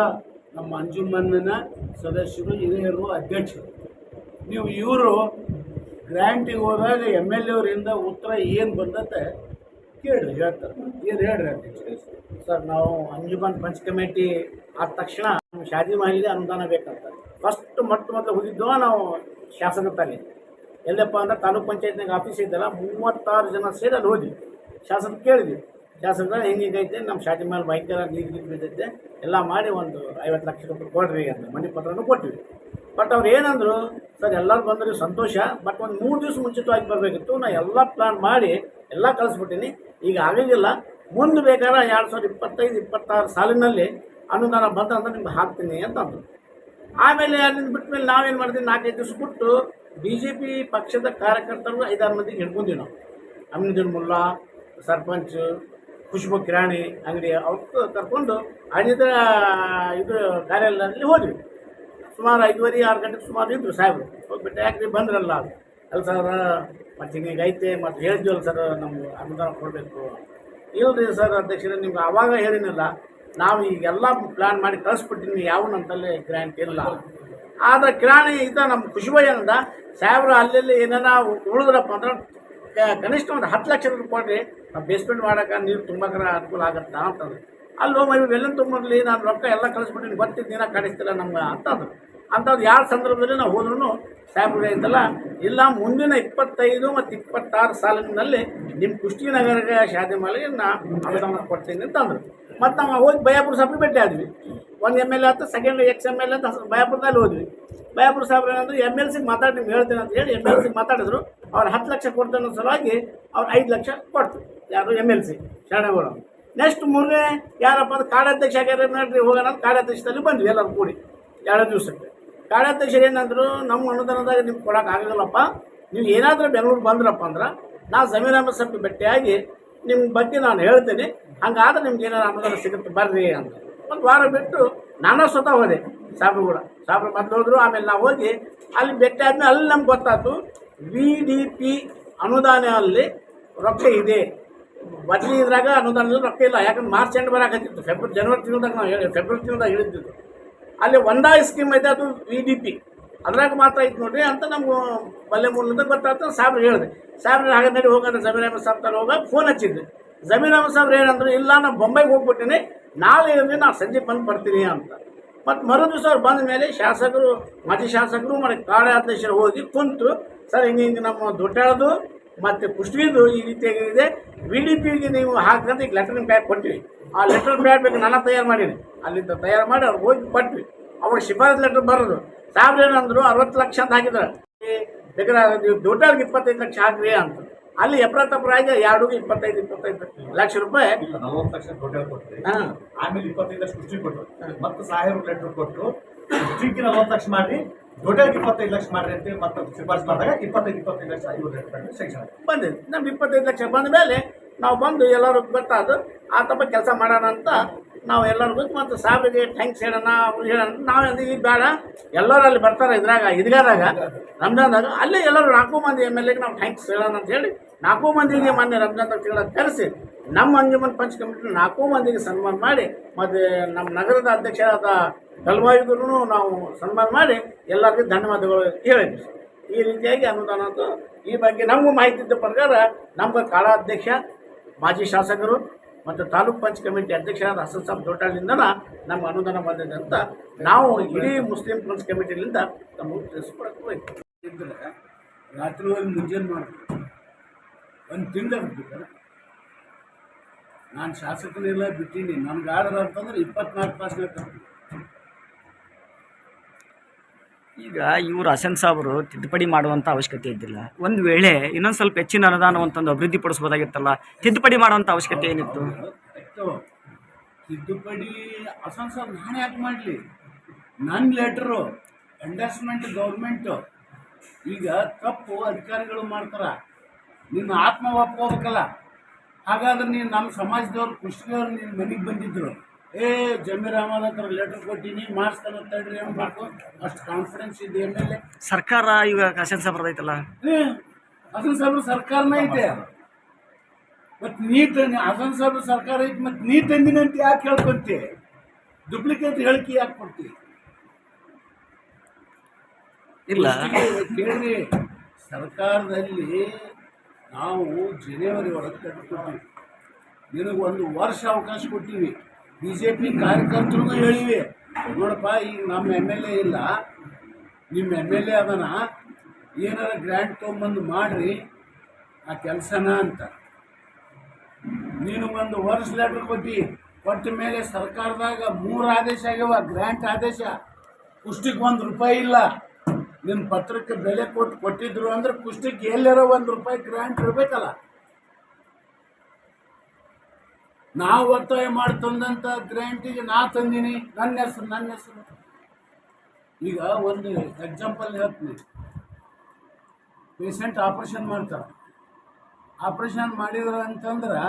Speaker 1: ನಮ್ಮ ಅಂಜುಮನ್ನ ಸದಸ್ಯರು, ಹಿರಿಯರು, ಅಧ್ಯಕ್ಷರು. ನೀವು ಇವರು ಗ್ರ್ಯಾಂಟಿಗೆ ಹೋದಾಗ ಎಂ ಎಲ್ ಎವರಿಂದ ಉತ್ತರ ಏನು ಬಂದತ್ತೆ ಕೇಳ್ರಿ, ಹೇಳ್ತಾರೆ. ಏನು ಹೇಳ್ರಿ ಅಧ್ಯಕ್ಷ
Speaker 2: ಸರ್, ನಾವು ಅಂಜುಮನ್ ಪಂಚ್ ಕಮಿಟಿ ಆದ ತಕ್ಷಣ ಶಾದಿ ಮಹಿಳೆಗೆ ಅನುದಾನ ಬೇಕಂತ ಫಸ್ಟ್ ಮೊಟ್ಟ ಮೊದಲು ಹೋಗಿದ್ದೋ ನಾವು ಶಾಸಕ ತಲೆ ಎಲ್ಲಪ್ಪ ಅಂದ್ರೆ ತಾಲೂಕ್ ಪಂಚಾಯತ್ನಾಗ ಆಫೀಸ್ ಇದ್ದಲ್ಲ ಮೂವತ್ತಾರು ಜನ ಸೇರಿ ಅಲ್ಲಿ ಹೋದ್ವಿ. ಶಾಸನ ಕೇಳಿದ್ವಿ. ಶಾಸನ ಹಿಂಗೈತೆ ನಮ್ಮ ಶಾಟಿ ಮೇಲೆ ಭಯಂಕರ ನೀರು ನೀರು ಬಿದ್ದೈತೆ, ಎಲ್ಲ ಮಾಡಿ ಒಂದು ಐವತ್ತು ಲಕ್ಷ ರೂಪಾಯಿ ಕೊಡ್ರಿ ಅಂತ ಮನೆ ಪತ್ರನೂ ಕೊಟ್ಟಿವಿ ಬಟ್ ಅವ್ರು ಏನಂದ್ರು, ಸರ್ ಎಲ್ಲರೂ ಬಂದ್ರೆ ಸಂತೋಷ ಬಟ್ ಒಂದು ಮೂರು ದಿವಸ ಮುಂಚಿತವಾಗಿ ಬರಬೇಕಿತ್ತು, ನಾ ಎಲ್ಲ ಪ್ಲಾನ್ ಮಾಡಿ ಎಲ್ಲ ಕಳಿಸ್ಬಿಟ್ಟಿನಿ. ಈಗ ಆಗಂಗಿಲ್ಲ. ಮುಂದೆ ಬೇಕಾದ್ರೆ ಎರಡು ಸಾವಿರದ ಇಪ್ಪತ್ತೈದು, ಇಪ್ಪತ್ತಾರು ಸಾಲಿನಲ್ಲಿ ಅನುದಾನ ಬಂದ್ರೆ ನಿಮ್ಗೆ ಹಾಕ್ತೀನಿ ಅಂತ ಅಂದರು ಆಮೇಲೆ ಅಲ್ಲಿಂದ ಬಿಟ್ಟ ಮೇಲೆ ನಾವೇನು ಮಾಡ್ತೀವಿ ನಾಲ್ಕೈದು ದಿವಸ ಬಿಟ್ಟು ಬಿ ಜೆ ಪಿ ಪಕ್ಷದ ಕಾರ್ಯಕರ್ತರು ಐದಾರು ಮಂದಿಗೆ ಹಿಡ್ಕೊಂಡ್ವಿ ನಾವು. ಅಮಿನುದ್ದೀನ್ ಮುಲ್ಲಾ, ಸರ್ಪಂಚ್, ಖುಷ್ಬು ಕಿರಾಣಿ ಅಂಗಡಿ ಅವ್ರು ಕರ್ಕೊಂಡು ಅಣಿದ ಇದು ಕಾರ್ಯಾಲಯದಲ್ಲಿ ಹೋದ್ವಿ. ಸುಮಾರು ಐದುವರೆ, ಆರು ಗಂಟೆಗೆ ಸುಮಾರು ಇದ್ರು ಸಾಹೇಬರು. ಹೋಗ್ಬಿಟ್ಟು ಯಾಕೆ ಬಂದ್ರಲ್ಲ ಅದು? ಅಲ್ಲ ಸರ್, ಮತ್ತು ಹಿಂಗೆ ಐತೆ, ಮತ್ತು ಹೇಳಿದ್ವಲ್ಲ ಸರ್, ನಮ್ಗೆ ಅನುದಾನ ಕೊಡಬೇಕು. ಇಲ್ಲರಿ ಸರ್ ಅಧ್ಯಕ್ಷರೇ, ನಿಮ್ಗೆ ಆವಾಗ ಹೇಳಿನಲ್ಲ. ನಾವು ಈಗೆಲ್ಲ ಪ್ಲ್ಯಾನ್ ಮಾಡಿ ಕಳಿಸ್ಬಿಟ್ಟಿನಿ ಯಾವ ನಂತಲ್ಲಿ ಗ್ರ್ಯಾಂಟ್ ಇಲ್ಲ. ಆದ್ರೆ ಕಿರಾಣಿ ಈತ ನಮ್ಮ ಖುಷಿಬಾಯಿ ಅಂದ ಸಾಹೇಬ್ರ ಅಲ್ಲೆಲ್ಲಿ ಏನಾರ ಉಳಿದ್ರಪ್ಪ ಅಂದ್ರೆ ಕನಿಷ್ಠ ಒಂದು ಹತ್ತು ಲಕ್ಷ ರೂಪಾಯಿ ಕೊಡ್ರಿ, ನಾವು ಬೇಸ್ಮೆಂಟ್ ಮಾಡೋಕೆ ನೀರು ತುಂಬಕ್ರ ಅನುಕೂಲ ಆಗುತ್ತೆ ಅಂತಂದ್ರೆ. ಅಲ್ಲಿ ಹೋಗಿ ಇವೆಲ್ಲ ತುಂಬಲಿ ನಾನು ರೊಕ್ಕ ಎಲ್ಲ ಕಳಿಸ್ಬಿಟ್ಟಿನಿ ಬರ್ತಿದ್ದು ದಿನ ಕಾಣಿಸ್ತಿಲ್ಲ ನಮ್ಗೆ ಅಂತಂದ್ರು ಅಂಥದ್ದು ಯಾವ ಸಂದರ್ಭದಲ್ಲಿ ನಾವು ಹೋದ್ರೂ ಸಾಹೇಬ್ರು ಇದ್ದಲ್ಲ ಇಲ್ಲ, ಮುಂದಿನ ಇಪ್ಪತ್ತೈದು ಮತ್ತು ಇಪ್ಪತ್ತಾರು ಸಾಲಿನಲ್ಲಿ ನಿಮ್ಮ ಕುಷ್ಟಿನಗರ ಶಾದಿ ಮಾಲೆಗೆ ನಾ ಅನುದಾನ ಕೊಡ್ತೀನಿ ಅಂತಂದ್ರು. ಮತ್ತು ನಾವು ಹೋಗಿ ಬಯಾಪುರ ಸಭೆ ಭೇಟಿ ಆದ್ವಿ. ಒಂದು ಎಂ ಎಲ್ ಎ ಆಯ್ತು second ex M L A ಅಂತ ಬಯಾಪುರದಲ್ಲಿ ಹೋದ್ವಿ. ಬಯಾಪುರ ಸಾಹೇಬ್ರು ಏನಂದ್ರೆ ಎಂ ಎಲ್ ಸಿಗೆ ಮಾತಾಡಿ, ನಿಮ್ಗೆ ಹೇಳ್ತೀನಿ ಅಂತ ಹೇಳಿ ಎಂ ಎಲ್ ಸಿಗೆ ಮಾತಾಡಿದ್ರು. ಅವ್ರು ಹತ್ತು ಲಕ್ಷ ಕೊಡ್ತಾನೆ ಸಲುವಾಗಿ ಅವ್ರು ಐದು ಲಕ್ಷ ಕೊಡ್ತು ಯಾರು M L C Sharanagouda next ಮೂರನೇ ಯಾರಪ್ಪ ಅಂದ್ರೆ ಕಾರ್ಯಾಧ್ಯಕ್ಷ ಆಗ್ಯಾರ ನೋಡ್ರಿ, ಹೋಗೋಣ ಅಂತ ಕಾರ್ಯಾಧ್ಯಕ್ಷದಲ್ಲಿ ಬಂದ್ವಿ ಎಲ್ಲರೂ ಕೂಡಿ. ಎರಡು ದಿವಸಕ್ಕೆ. ಕಾರ್ಯಾಧ್ಯಕ್ಷರು ಏನಂದ್ರು ನಮ್ಮ ಅನುದಾನದಾಗ ನಿಮ್ಗೆ ಕೊಡೋಕೆ ಆಗಲ್ಲಪ್ಪ ನೀವು ಏನಾದರೂ ಬೆಂಗಳೂರು ಬಂದ್ರಪ್ಪ ಅಂದ್ರೆ ನಾ ಜಮೀನಾಮ ಅಹಮದ್ ಭೇಟಿಯಾಗಿ ನಿಮ್ಮ ಬಗ್ಗೆ ನಾನು ಹೇಳ್ತೀನಿ. ಹಂಗಾದ್ರೆ ನಿಮ್ಗೆ ಏನಾರು ಅನುದಾನ ಸಿಗುತ್ತೆ ಬರ್ರಿ ಅಂತ. ಒಂದು ವಾರ ಬಿಟ್ಟು ನಾನು ಸ್ವತಃ ಹೋದೆ ಸಾಬ್ರು ಕೂಡ ಸಾಬ್ರು ಮೊದಲು ಹೋದ್ರು, ಆಮೇಲೆ ನಾವು ಹೋಗಿ ಅಲ್ಲಿ ಭೇಟಿ ಆದಮೇಲೆ ಅಲ್ಲಿ ನಮ್ಗೆ ಗೊತ್ತಾಯ್ತು ವಿ ಡಿ ಪಿ ಅನುದಾನ ಅಲ್ಲಿ ರೊಕ್ಕ ಇದೆ. ಬದಲಿ ಇದ್ರಾಗ ಅನುದಾನದಲ್ಲಿ ರೊಕ್ಕ ಇಲ್ಲ. ಯಾಕಂದ್ರೆ ಮಾರ್ಚ್ ಎಂಡ್ ಬರಕತ್ತಿತ್ತು. ಫೆಬ್ರವರಿ, ಜನವರಿ ತಿಂಗಳದಾಗ ನಾವು ಹೇಳಿ ಫೆಬ್ರವರಿ ತಿಂಗಳದಾಗ ಹೇಳಿದ್ದು. ಅಲ್ಲಿ ಒಂದಾಯ ಸ್ಕೀಮ್ ಐತೆ, ಅದು ವಿ ಡಿ ಪಿ ಅದ್ರಾಗ ಮಾತ್ರ ಐತೆ ನೋಡ್ರಿ ಅಂತ ನಮ್ಗೆ ಬಲ್ಲೆ ಮೂಲದ ಗೊತ್ತಾಗ್ತದೆ ಸಾಬ್ರು ಹೇಳಿದೆ. ಸಾಬ್ರು ಹಾಗೆ ನಡಿ ಹೋಗೋದ್ರೆ ಜಮೀನ್ ಅಹಮದ್ ಸಾಬ್ ತರ ಹೋಗ ಫೋನ್ ಹಚ್ಚಿದ್ವಿ ಜಮೀನ್ ಅಹಮದ್ ಸಾಬ್ರು ಏನಂದ್ರು, ಇಲ್ಲ, ನಾನು ಬೊಂಬೈಗೆ ಹೋಗ್ಬಿಟ್ಟಿನಿ, ನಾಳೆ ಇರಲಿ ನಾನು ಸಂಜೆ ಬಂದು ಬರ್ತೀನಿ ಅಂತ. ಮತ್ತು ಮರು ದಿವಸ ಅವ್ರು ಬಂದ ಮೇಲೆ ಶಾಸಕರು, ಮಾಜಿ ಶಾಸಕರು ಮತ್ತು ಕಾರ್ಯಾಧ್ಯಕ್ಷರು ಹೋಗಿ ಕುಂತು, ಸರ್, ಹಿಂಗೆ ಹಿಂಗೆ ನಮ್ಮ ದೊಡ್ಡದು ಮತ್ತು ಕುಷ್ಟಗಿದು ಈ ರೀತಿಯಾಗಿದೆ ವಿ ಡಿ ಪಿಗೆ ನೀವು ಹಾಕಂತ ಈಗ ಲೆಟರ್ ಪ್ಯಾಕ್ ಕೊಟ್ಟಿವಿ ಆ ಲೆಟರ್ ಪ್ಯಾಡ್ ಬೇಕು ನಾನು ತಯಾರು ಮಾಡೀನಿ ಅಲ್ಲಿಂದ ತಯಾರು ಮಾಡಿ ಅವ್ರು ಹೋಗಿ ಕೊಟ್ವಿ. ಅವಾಗ ಶಿಫಾರಸ್ ಲೆಟರ್ ಬರೋದು. ಸಾಬ್ರು ಏನಂದ್ರು ಅರವತ್ತು ಲಕ್ಷ ಅಂತ ಹಾಕಿದ್ರೆ ಬೇಕಾದ್ರೆ ನೀವು ದೊಡ್ಡವ್ರಿಗೆ ಇಪ್ಪತ್ತೈದು ಲಕ್ಷ ಹಾಕ್ರಿ ಅಂತ. ಅಲ್ಲಿ ಎಪ್ರ ತಪ್ಪರಾಗಿ ಎರಡು ಇಪ್ಪತ್ತೈದು ಇಪ್ಪತ್ತೈದು ಲಕ್ಷ ರೂಪಾಯಿ.
Speaker 3: ನಲವತ್ತು ಲಕ್ಷ ಟೋಟಲ್
Speaker 2: ಕೊಟ್ಟರೆ
Speaker 3: ಆಮೇಲೆ ಇಪ್ಪತ್ತೈದು ಲಕ್ಷ ಕುಷ್ಟಿ ಕೊಟ್ಟರು ಮತ್ತೆ ಸಾಹೇಬ್ರು ಲೆಟರ್ ಕೊಟ್ಟು ಕುಷ್ಟಿಗೆ ನಲವತ್ತು ಲಕ್ಷ ಮಾಡ್ರಿ. ದೊಡ್ಡವ್ರಿಗೆ ಇಪ್ಪತ್ತೈದು ಲಕ್ಷ ಮಾಡ್ರಿ ಅಂತೇಳಿ ಮತ್ತೆ ಶಿಫಾರಸು ಮಾಡಿದಾಗ ಇಪ್ಪತ್ತೈದು ಇಪ್ಪತ್ತೈದು ಲಕ್ಷ ಐವತ್ತು ಲಕ್ಷ ಸೆಕ್ಷನ್
Speaker 2: ಬಂದಿದೆ. ನಮ್ಗೆ ಇಪ್ಪತ್ತೈದು ಲಕ್ಷ ಬಂದ ಮೇಲೆ ನಾವು ಬಂದು ಎಲ್ಲರೂ ಅದು ಆ ತಪ್ಪ ಕೆಲಸ ಮಾಡೋಣ ಅಂತ ನಾವು ಎಲ್ಲರೂ ಗೊತ್ತು ಮತ್ತು ಸಾಬ್ರಿಗೆ ಥ್ಯಾಂಕ್ಸ್ ಹೇಳೋಣ, ಅವ್ರು ಹೇಳೋಣ ನಾವು ಈಗ ಬೇಡ. ಎಲ್ಲರೂ ಅಲ್ಲಿ ಬರ್ತಾರೆ ಇದ್ರಾಗ, ಇದ್ಗಾದಾಗ, ರಂಜಾನ್ದಾಗ, ಅಲ್ಲೇ ಎಲ್ಲರೂ ನಾಲ್ಕು ಮಂದಿ ಎಂ ಎಲ್ ಎಗೆ ನಾವು ಥ್ಯಾಂಕ್ಸ್ ಹೇಳೋಣ ಅಂತ ಹೇಳಿ, ನಾಲ್ಕು ಮಂದಿಗೆ ಮೊನ್ನೆ ರಂಜಾನ್ ತಿಂಗಳ ಕರೆಸಿ, ನಮ್ಮ ಅಂಜುಮನ್ ಪಂಚ ಕಮಿಟಿ ನಾಲ್ಕು ಮಂದಿಗೆ ಸನ್ಮಾನ ಮಾಡಿ, ಮತ್ತು ನಮ್ಮ ನಗರದ ಅಧ್ಯಕ್ಷರಾದ ಕಲ್ವಾಯುಗರು ನಾವು ಸನ್ಮಾನ ಮಾಡಿ ಎಲ್ಲರಿಗೂ ಧನ್ಯವಾದಗಳು ಹೇಳಿದ್ವಿ. ಈ ರೀತಿಯಾಗಿ ಅನುದಾನ ಈ ಬಗ್ಗೆ ನಮಗೂ ಮಾಹಿತಿ ಇದ್ದ ಪ್ರಕಾರ, ನಮ್ಮ ಕಾಳಾಧ್ಯಕ್ಷ ಮಾಜಿ ಶಾಸಕರು ಮತ್ತು ತಾಲೂಕ್ ಪಂಚ್ ಕಮಿಟಿ ಅಧ್ಯಕ್ಷರಾದ ಹಸನ್ ಸಾಬ್ ದೊಡ್ಡಳ್ಳಿಂದ ನಮ್ಗೆ ಅನುದಾನ ಬಂದಿದೆ ಅಂತ ನಾವು ಇಡೀ ಮುಸ್ಲಿಂ ಪಂಚ್ ಕಮಿಟಿಯಿಂದ ನಮಗೆ ತಿಳಿಸ್ಕೊಡಕ್ಕೆ
Speaker 1: ರಾತ್ರಿ ಹೋಗಿ ಮುಂಜಾನೆ ಮಾಡ್ತೀವಿ ಒಂದು ತಿಂಗಳು ನಾನು ಶಾಸಕನೆಲ್ಲ, ಬಿಟ್ಟೀನಿ. ನನಗಾದ್ರೆ ಅಂತಂದ್ರೆ ಇಪ್ಪತ್ನಾಲ್ಕು ತಾಸು
Speaker 4: ಈಗ ಇವರು ಹಸನ್ ಸಾಬ್ರು ತಿದ್ದುಪಡಿ ಮಾಡುವಂಥ ಅವಶ್ಯಕತೆ ಇದ್ದಿಲ್ಲ. ಒಂದು ವೇಳೆ ಇನ್ನೊಂದು ಸ್ವಲ್ಪ ಹೆಚ್ಚಿನ ಅನುದಾನವಂತಂದು ಅಭಿವೃದ್ಧಿ ಪಡಿಸ್ಬೋದಾಗಿತ್ತಲ್ಲ, ತಿದ್ದುಪಡಿ ಮಾಡುವಂಥ ಅವಶ್ಯಕತೆ ಏನಿತ್ತು?
Speaker 1: ತಿದ್ದುಪಡಿ ಹಸನ್ ಸಾಬ್ ನಾನು ಯಾಕೆ ಮಾಡಲಿ? ನನ್ನ ಲೆಟ್ರು ಎಂಡಸ್ಮೆಂಟ್ ಗೌರ್ಮೆಂಟು ಈಗ ತಪ್ಪು ಅಧಿಕಾರಿಗಳು ಮಾಡ್ತಾರ. ನಿನ್ನ ಆತ್ಮ ಒಪ್ಕೋಬೇಕಲ್ಲ. ಹಾಗಾದ್ರೆ ನೀನು ನಮ್ಮ ಸಮಾಜದವ್ರು ಕುಷ್ಟಿದವ್ರು ನಿನ್ನ ಮನೆಗೆ ಬಂದಿದ್ರು. ಏ ಜಮೀರ್ ಅಹಮದ್ ಹತ್ರ ಲೆಟರ್ ಕೊಟ್ಟಿನಿ ಮಾಡಿಸ್ತಾನೆ ತಡ್ರಿ ಅನ್ಬಾರ್ದು ಅಷ್ಟು ಕಾನ್ಫಿಡೆನ್ಸ್ ಇದೆ ಎಂ ಎಲ್ ಎ.
Speaker 4: ಸರ್ಕಾರ ಈಗ ಹಸನ್ ಸಾಬ್ರದ ಐತಲ್ಲ?
Speaker 1: ಹಸನ್ ಸಾಬ್ರ ಸರ್ಕಾರನೇ ಐತೆ. ಮತ್ ನೀ ತಂದಿ ಹಸನ್ ಸಾಬ್ರ ಸರ್ಕಾರ ಐತೆ ಮತ್ ನೀ ತಂದಿನಂತ ಯಾಕೆ ಹೇಳ್ಕೊಂತಿ? ಡುಪ್ಲಿಕೇಟ್ ಹೇಳಿಕೆ ಯಾಕೆ ಕೊಡ್ತಿ?
Speaker 4: ಇಲ್ಲ.
Speaker 1: ಕೇಳ್ರಿ ಸರ್ಕಾರದಲ್ಲಿ ನಾವು ಜನವರಿ ಒಳಗೆ ಕಟ್ಟಿಕೊಟ್ಟಿವಿ ನಿನಗೆ ಒಂದು ವರ್ಷ ಅವಕಾಶ ಕೊಟ್ಟಿವಿ. ಬಿ ಜೆ ಪಿ ಕಾರ್ಯಕರ್ತರಿಗೂ ಹೇಳಿವಿ. ನೋಡಪ್ಪ, ಈಗ ನಮ್ಮ ಎಂ ಎಲ್ ಎ ಇಲ್ಲ. ನಿಮ್ಮ ಎಂ ಎಲ್ ಎ ಅದನ, ಏನಾರ ಗ್ರ್ಯಾಂಟ್ ತೊಗೊಂಬಂದು ಮಾಡ್ರಿ, ಆ ಕೆಲಸನ ಅಂತ. ನೀನು ಒಂದು ವರ್ಷ ಲೆಟ್ರ್ ಕೊಟ್ಟು, ಕೊಟ್ಟ ಮೇಲೆ ಸರ್ಕಾರದಾಗ ಮೂರು ಆದೇಶ ಆಗ್ಯವ ಗ್ರ್ಯಾಂಟ್ ಆದೇಶ. ಕುಷ್ಟಿಗೆ ಒಂದು ರೂಪಾಯಿ ಇಲ್ಲ. ನಿಮ್ಮ ಪತ್ರಕ್ಕೆ ಬೆಲೆ ಕೊಟ್ಟು ಕೊಟ್ಟಿದ್ರು ಅಂದ್ರೆ ಕುಷ್ಟಿಗೆ ಎಲ್ಲಾರ ಒಂದು ರೂಪಾಯಿ ಗ್ರ್ಯಾಂಟ್ ಇರಬೇಕಲ್ಲ. ನಾವು ಒತ್ತಾಯ ಮಾಡಿ ತಂದಂಥ ಗ್ರ್ಯಾಂಟಿಗೆ ನಾ ತಂದೀನಿ. ನನ್ನ ಹೆಸರು ನನ್ನ ಹೆಸರು. ಈಗ ಒಂದು ಎಕ್ಸಾಂಪಲ್ ಹೇಳ್ತೀನಿ. ಪೇಷಂಟ್ ಆಪ್ರೇಷನ್ ಮಾಡ್ತಾರೆ. ಆಪ್ರೇಷನ್ ಮಾಡಿದ್ರು ಅಂತಂದ್ರೆ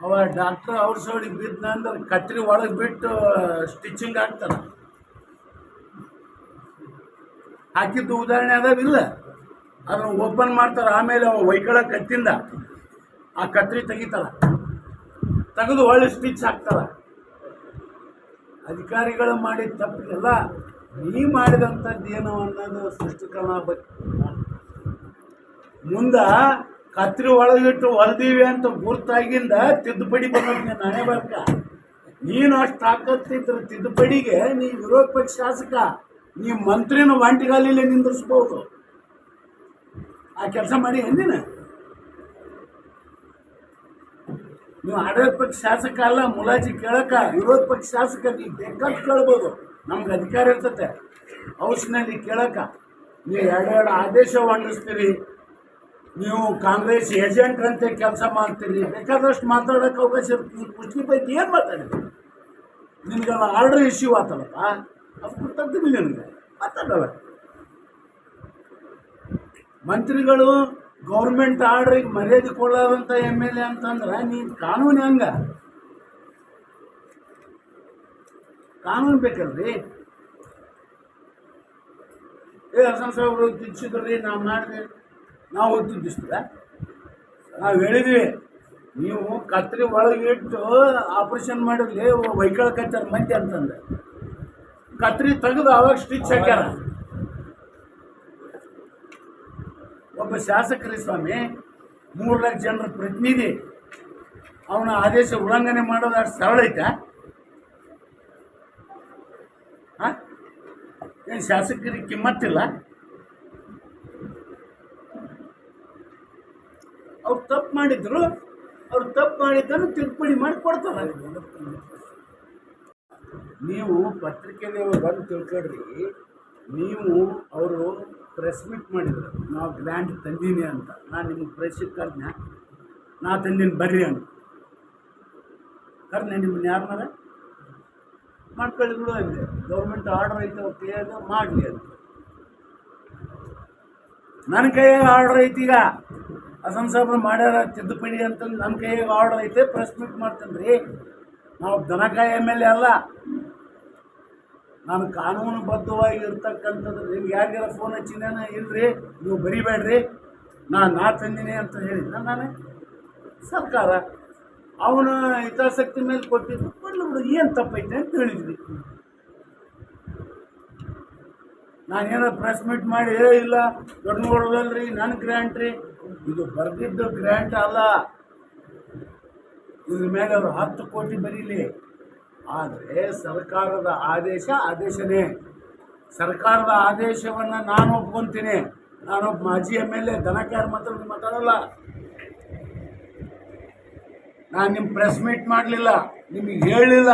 Speaker 1: ಅವ ಡಾಕ್ಟ್ರ್ ಅವ್ರ ಸೈಡಿಗೆ ಬಿದ್ದಂದ್ರೆ ಕತ್ರಿ ಒಳಗೆ ಬಿಟ್ಟು ಸ್ಟಿಚಿಂಗ್ ಆಗ್ತಾರೆ ಹಾಕಿದ್ದು ಉದಾಹರಣೆ ಅದಾವಿಲ್ಲ ಅದನ್ನು ಓಪನ್ ಮಾಡ್ತಾರೆ. ಆಮೇಲೆ ಅವ ವೈಕಳ ಕತ್ತಿಂದ ಆ ಕತ್ರಿ ತೆಗಿತಾರ. ತೆಗೆದು ಒಳ್ಳೆ ಸ್ಟಿಚ್ ಹಾಕ್ತಾರ. ಅಧಿಕಾರಿಗಳು ಮಾಡಿದ ತಪ್ಪಿಗೆಲ್ಲ ನೀ ಮಾಡಿದಂಥದ್ದು ಏನು ಅನ್ನೋದು ಸೃಷ್ಟಿಕರಣ ಬಗ್ಗೆ ಮುಂದ ಕತ್ರಿ ಒಳಗಿಟ್ಟು ಹೊಲ್ದೀವಿ ಅಂತ ಗುರ್ತಾಗಿಂದ ತಿದ್ದುಪಡಿ ಬಂದಂತೆ ನಾನೇ ಬರ್ಕ. ನೀನು ಅಷ್ಟು ಹಾಕತ್ತಿದ್ರೆ ತಿದ್ದುಪಡಿಗೆ ನೀ ವಿರೋಧ ಪಕ್ಷ ಶಾಸಕ, ನೀ ಮಂತ್ರಿನ ಒಂಟಿಗಾಲಿಲೆ ನಿಂದಿರ್ಸ್ಬೋದು. ಆ ಕೆಲಸ ಮಾಡಿ ಎಂದಿನ ನೀವು ಆಡಳಿತ ಪಕ್ಷ ಶಾಸಕ ಅಲ್ಲ, ಮುಲಾಜಿ ಕೇಳಕ, ವಿರೋಧ ಪಕ್ಷ ಶಾಸಕ, ನೀವು ಬೇಕಾದ್ ಕೇಳ್ಬೋದು. ನಮ್ಗೆ ಅಧಿಕಾರ ಇರ್ತತೆ. ಹೌಸ್ನಲ್ಲಿ ಕೇಳಕ. ನೀವು ಎರಡೆರಡು ಆದೇಶ ಹೊಂಡಿಸ್ತೀರಿ ನೀವು ಕಾಂಗ್ರೆಸ್ ಏಜೆಂಟ್ ಅಂತ ಕೆಲಸ ಮಾಡ್ತೀರಿ. ಬೇಕಾದಷ್ಟು ಮಾತಾಡೋಕೆ ಅವಕಾಶ ಇರ್ತೀವಿ ಕುಸ್ತಿ ಪೈಕಿ ಏನು ಮಾತಾಡಿದ್ರಿ? ನಿನಗೆಲ್ಲ ಆರ್ಡರ್ ಇಶ್ಯೂ ಆತಲ್ಲಪ್ಪ? ಅದು ಗೊತ್ತಾಗ್ತೀವಿ ನಿನಗೆ ಮಾತಾಡಲ್ಲ. ಮಂತ್ರಿಗಳು ಗೌರ್ಮೆಂಟ್ ಆರ್ಡ್ರಿಗೆ ಮರ್ಯಾದೆ ಕೊಡೋದಂತ ಎಂ ಎಲ್ ಎ ಅಂತಂದ್ರೆ ನೀನು ಕಾನೂನು ಹೆಂಗ? ಕಾನೂನು ಬೇಕಲ್ರಿ? ಏ, ಹಸನ್ ಸಾಹೇಬ್ರು ರೀ ನಾವು ಮಾಡಿದ್ವಿ ನಾವು ತಿದ್ದಿಸ್ತೀರ ನಾವು ಹೇಳಿದ್ವಿ, ನೀವು ಕತ್ರಿ ಒಳಗೆ ಇಟ್ಟು ಆಪ್ರೇಷನ್ ಮಾಡಿರ್ಲಿ ವೈಕಲ್ ಕಚ್ಚಾರ ಮಂದಿ ಅಂತಂದ್ರೆ ಕತ್ರಿ ತೆಗೆದು ಅವಾಗ ಸ್ಟಿಚ್ ಹಾಕ್ಯಾರ. ಒಬ್ಬ ಶಾಸಕರಿ ಸ್ವಾಮಿ, ಮೂರು ಲಕ್ಷ ಜನರ ಪ್ರತಿನಿಧಿ, ಅವನ ಆದೇಶ ಉಲ್ಲಂಘನೆ ಮಾಡೋದು ಅಷ್ಟು ಸರಳ ಐತ. ಏನು ಶಾಸಕರಿಗೆ ಕಿಮ್ಮತ್ತಿಲ್ಲ? ಅವ್ರು ತಪ್ಪು ಮಾಡಿದ್ರು, ಅವ್ರು ತಪ್ಪು ಮಾಡಿದ್ದನ್ನು ತಿದ್ದುಪಡಿ ಮಾಡಿ ಕೊಡ್ತಾರೆ. ನೀವು ಪತ್ರಿಕೆದವರು ಬಂದು ತಿಳ್ಕೊಳ್ರಿ. ನೀವು ಅವರು ಪ್ರೆಸ್ ಮೀಟ್ ಮಾಡಿದರು. ನಾವು ಗ್ರ್ಯಾಂಡ್ ತಂದೀನಿ ಅಂತ. ನಾನು ನಿಮಗೆ ಪ್ರೆಸ್ಸಿಗೆ ಕರ್ನೆ ನಾ ತಂದೀನಿ ಬರ್ರಿ ಅಂತ. ಕರ್ನೆ ನಿಮ್ಮನ್ನ ಯಾರನ್ನಾರ ಮಾಡ್ಕೊಳ್ಳಿ ಬಿಡು ಅಂದೆ. ಗೌರ್ಮೆಂಟ್ ಆರ್ಡರ್ ಐತೆ ಅವ್ರು ಕೈಯಾಗ ಮಾಡಲಿ ಅಂತ. ನನ್ನ ಕೈಯಾಗ ಆರ್ಡರ್ ಐತಿ ಈಗ. ಅಸಂ ಸಾಬ್ರು ಮಾಡ್ಯಾರ ತಿದ್ದುಪಡಿ ಅಂತಂದು ನನ್ನ ಕೈಯಾಗ ಆರ್ಡರ್ ಐತೆ ಪ್ರೆಸ್ ಮೀಟ್ ಮಾಡ್ತೇನೆ ರೀ ನಾವು ದನಕಾಯಿ ಎಂ ಎಲ್ ಎ ಅಲ್ಲ. ನಾನು ಕಾನೂನುಬದ್ಧವಾಗಿ ಇರ್ತಕ್ಕಂಥದ್ದು ನಿಮ್ಗೆ ಯಾರಿಗಾರ ಫೋನ್ ಹಚ್ಚಿದ್ದೇನೆ ಇಲ್ರಿ, ನೀವು ಬರಿಬೇಡ್ರಿ. ನಾನು ನಾ ತಂದಿನಿ ಅಂತ ಹೇಳಿದ್ನ ನಾನು. ಸರ್ಕಾರ ಅವನ ಹಿತಾಸಕ್ತಿ ಮೇಲೆ ಕೊಟ್ಟಿದ್ದು. ಬಿಡು, ಏನು ತಪ್ಪೈತೆ ಅಂತ ಹೇಳಿದ್ವಿ. ನಾನೇನೋ ಪ್ರೆಸ್ ಮೀಟ್ ಮಾಡಿ ಇಲ್ಲ ದೊಡ್ಡ ನೋಡೋದಲ್ರಿ ನನ್ನ ಗ್ರ್ಯಾಂಟ್ ರೀ. ಇದು ಬರೆದಿದ್ದು ಗ್ರ್ಯಾಂಟ್ ಅಲ್ಲ. ಇದ್ರ ಮೇಲೆ ಅವರು ಹತ್ತು ಕೋಟಿ ಬರೀಲಿ. ಆದರೆ ಸರ್ಕಾರದ ಆದೇಶ ಆದೇಶನೇ. ಸರ್ಕಾರದ ಆದೇಶವನ್ನು ನಾನು ಒಪ್ಕೊತೀನಿ. ನಾನೊಬ್ಬ ಮಾಜಿ ಎಂ ಎಲ್ ಎ ದನಕಾರ ಮಾತ್ರ ಮಾತಾಡಲ್ಲ. ನಾನು ನಿಮ್ಮ ಪ್ರೆಸ್ ಮೀಟ್ ಮಾಡಲಿಲ್ಲ, ನಿಮಗೆ ಹೇಳಿಲ್ಲ.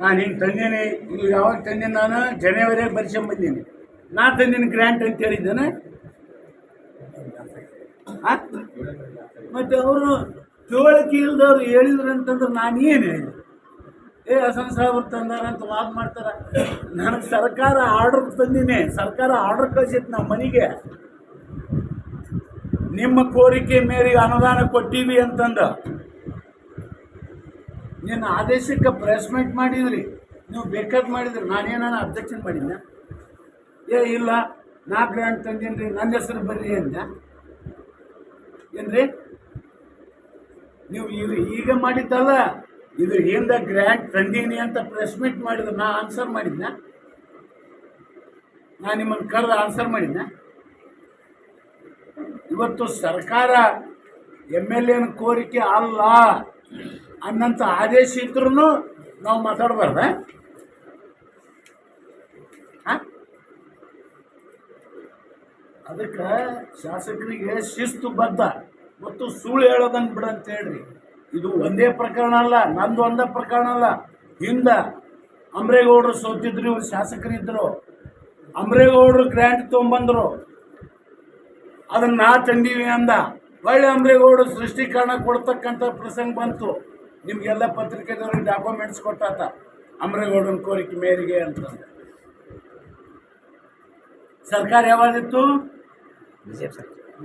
Speaker 1: ನಾನು ಹಿಂಗೆ ತಂದೀನಿ ಇದು ಯಾವಾಗ ತಂದೀನಿ ನಾನು? ಜನವರಿಯಾಗ ಬರ್ಸ್ಕೊಂಬಂದೀನಿ ನಾ ತಂದೀನಿ ಗ್ರ್ಯಾಂಟ್ ಅಂತ ಹೇಳಿದ್ದೇನೆ. ಮತ್ತು ಅವರು ತಿಳುವಳಿಕೆ ಇಲ್ದವ್ರು ಹೇಳಿದ್ರು ಅಂತಂದ್ರೆ ನಾನು ಏನು ಹೇಳಿ ಏ ಹಸನ್ ಸಾಹೇಬ್ರು ತಂದಾರ ಅಂತ ವಾದ ಮಾಡ್ತಾರ. ನನಗೆ ಸರ್ಕಾರ ಆರ್ಡರ್ ತಂದಿನಿ. ಸರ್ಕಾರ ಆರ್ಡರ್ ಕಳಿಸಿತ್ತು ನಮ್ಮ ಮನೆಗೆ. ನಿಮ್ಮ ಕೋರಿಕೆ ಮೇರೆಗೆ ಅನುದಾನ ಕೊಟ್ಟಿವಿ ಅಂತಂದು. ನಿನ್ನ ಆದೇಶಕ್ಕೆ ಪ್ರೆಸ್ಮೆಂಟ್ ಮಾಡಿದ್ರಿ. ನೀವು ಬೇಕಾದ್ ಮಾಡಿದ್ರಿ. ನಾನೇನಾನ ಅಬ್ಜೆಕ್ಷನ್ ಮಾಡಿದ್ನ? ಏ, ಇಲ್ಲ. ನಾ ಗ್ರ್ಯಾಂಡ್ ತಂದೀನಿ ರೀ ನನ್ನ ಹೆಸರು ಬರ್ರಿ ಅಂದ ಏನ್ರಿ? ನೀವು ಈಗ ಈಗ ಮಾಡಿದ್ದಲ್ಲ, ಇದು ಹಿಂದ ಗ್ರ್ಯಾಂಡ್ ತಂದೀನಿ ಅಂತ ಪ್ರೆಸ್ ಮೀಟ್ ಮಾಡಿದ್ರು, ನಾ ಆನ್ಸರ್ ಮಾಡಿದ್ನ? ನಾ ನಿಮ್ಮನ್ನು ಕರೆದು ಆನ್ಸರ್ ಮಾಡಿದ್ನ? ಇವತ್ತು ಸರ್ಕಾರ ಎಂ ಎಲ್ ಎನ ಕೋರಿಕೆ ಅಲ್ಲ ಅನ್ನಂಥ ಆದೇಶ ಇದ್ರೂ ನಾವು ಮಾತಾಡಬಾರ್ದ? ಅದಕ್ಕೆ ಶಾಸಕರಿಗೆ ಶಿಸ್ತು ಬದ್ಧ. ಮತ್ತು ಸುಳ್ಳು ಹೇಳೋದನ್ನು ಬಿಡಂತ ಹೇಳ್ರಿ. ಇದು ಒಂದೇ ಪ್ರಕರಣ ಅಲ್ಲ ನಂದು ಒಂದೇ ಪ್ರಕರಣ ಅಲ್ಲ. ಹಿಂದ ಅಮ್ರೇಗೌಡರು ಸೋತಿದ್ರು ಇವ್ರು ಶಾಸಕರಿದ್ದರು ಅಮ್ರೇಗೌಡರು ಗ್ರ್ಯಾಂಟ್ ತೊಗೊಂಬಂದರು. ಅದನ್ನ ನಾ ತಂದೀವಿ ಅಂದ. ಒಳ್ಳೆ ಅಮ್ರೇಗೌಡರು ಸೃಷ್ಟೀಕರಣ ಕೊಡ್ತಕ್ಕಂಥ ಪ್ರಸಂಗ ಬಂತು. ನಿಮ್ಗೆಲ್ಲ ಪತ್ರಿಕೆದವ್ರಿಗೆ ಡಾಕ್ಯುಮೆಂಟ್ಸ್ ಕೊಟ್ಟಾತ. ಅಮ್ರೇಗೌಡನ ಕೋರಿಕೆ ಮೇರೆಗೆ ಅಂತ. ಸರ್ಕಾರ ಯಾವಾಗಿತ್ತು?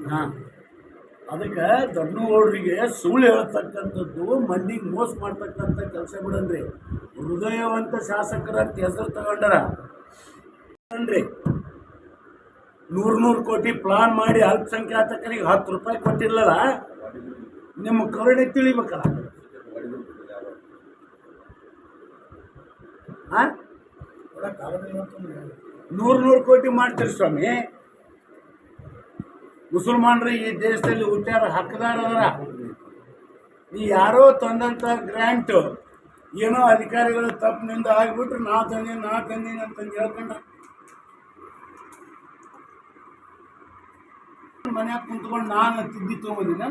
Speaker 1: ಹಾಂ. ಅದಕ್ಕೆ ಓಡ್ರಿಗೆ ಸುಳ್ಳು ಹೇಳ್ತಕ್ಕಂಥದ್ದು ಮಂದಿಗೆ ಮೋಸ ಮಾಡ್ತಕ್ಕಂಥ ಕೆಲಸ ಬಿಡನ್ರಿ. ಹೃದಯವಂತ ಶಾಸಕರ ಅಂತ ಹೆಸರು ತಗೊಂಡರ. ಅನ್ರಿ ನೂರು ನೂರು ಕೋಟಿ ಪ್ಲಾನ್ ಮಾಡಿ ಅಲ್ಪಸಂಖ್ಯಾತಕರಿಗೆ ಹತ್ತು ರೂಪಾಯಿ ಕೊಟ್ಟಿಲ್ಲಲ್ಲ ನಿಮ್ಮ ಕರುಣೆ ತಿಳಿಬೇಕಲ್ಲ. ಆ? ನೂರು ನೂರು ಕೋಟಿ ಮಾಡ್ತೀರಿ ಸ್ವಾಮಿ. ಮುಸಲ್ಮಾನರು ಈ ದೇಶದಲ್ಲಿ ಹುಟ್ಟ್ಯಾರ ಹಕ್ಕದಾರ ಈ ಯಾರೋ ತಂದಂಥ ಗ್ರ್ಯಾಂಟ್, ಏನೋ ಅಧಿಕಾರಿಗಳು ತಪ್ಪಿನಿಂದ ಆಗಿಬಿಟ್ರೆ, ನಾ ತಂದೀನಿ ನಾ ತಂದೀನಿ ಅಂತಂದು ಹೇಳ್ಕೊಂಡ ಮನ್ಯಾಗ ಕುಂತ್ಕೊಂಡು ನಾನು ತಿದ್ದಿ ತೊಗೊಂಡಿನ